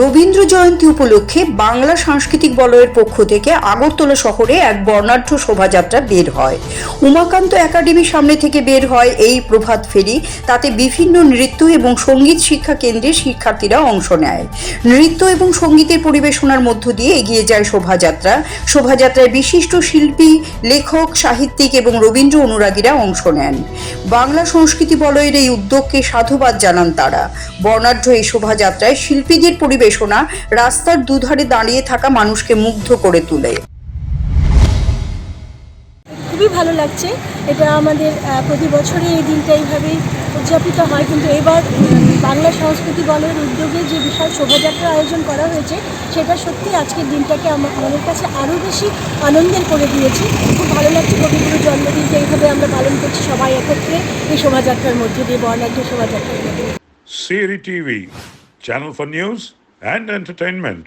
রবীন্দ্র জয়ন্তী উপলক্ষে বাংলা সাংস্কৃতিক বলয়ের পক্ষ থেকে আগরতলা শহরে এক বর্ণাঢ্য শোভাযাত্রা বের হয়। উমাকান্ত একাডেমির সামনে থেকে বের হয় এই প্রভাত ফেরি। তাতে বিভিন্ন নৃত্য এবং সংগীত শিক্ষা কেন্দ্রের শিক্ষার্থীরা অংশ নেয়। নৃত্য এবং সঙ্গীতের পরিবেশনার মধ্য দিয়ে এগিয়ে যায় শোভাযাত্রা। শোভাযাত্রায় বিশিষ্ট শিল্পী, লেখক, সাহিত্যিক এবং রবীন্দ্র অনুরাগীরা অংশ নেন। বাংলা সংস্কৃতি বলয়ের এই উদ্যোগকে সাধুবাদ জানান তারা। বর্ণাঢ্য এই শোভাযাত্রায় শিল্পীদের পরিবেশনা রাস্তার দুধারে দাঁড়িয়ে থাকা মানুষকে মুগ্ধ করে তোলে। খুবই ভালো লাগছে। এটা আমাদের প্রতি বছরই এই দিনটা এইভাবেই উদযাপিত হয়। কিন্তু এবার বাংলা সংস্কৃতি বলের উদ্যোগে যে বিশাল শোভাযাত্রা আয়োজন করা হয়েছে সেটা সত্যি আজকের দিনটাকে আমা- আমাদের কাছে আরও বেশি আনন্দের করে দিয়েছে। খুব ভালো লাগছে কবিগুরুর জন্মদিনটা এইভাবে আমরা পালন করছি সবাই একত্রে এই শোভাযাত্রার মধ্যে দিয়ে বর্ণাঢ্য শোভাযাত্রার মধ্যে। TV, channel for news and entertainment.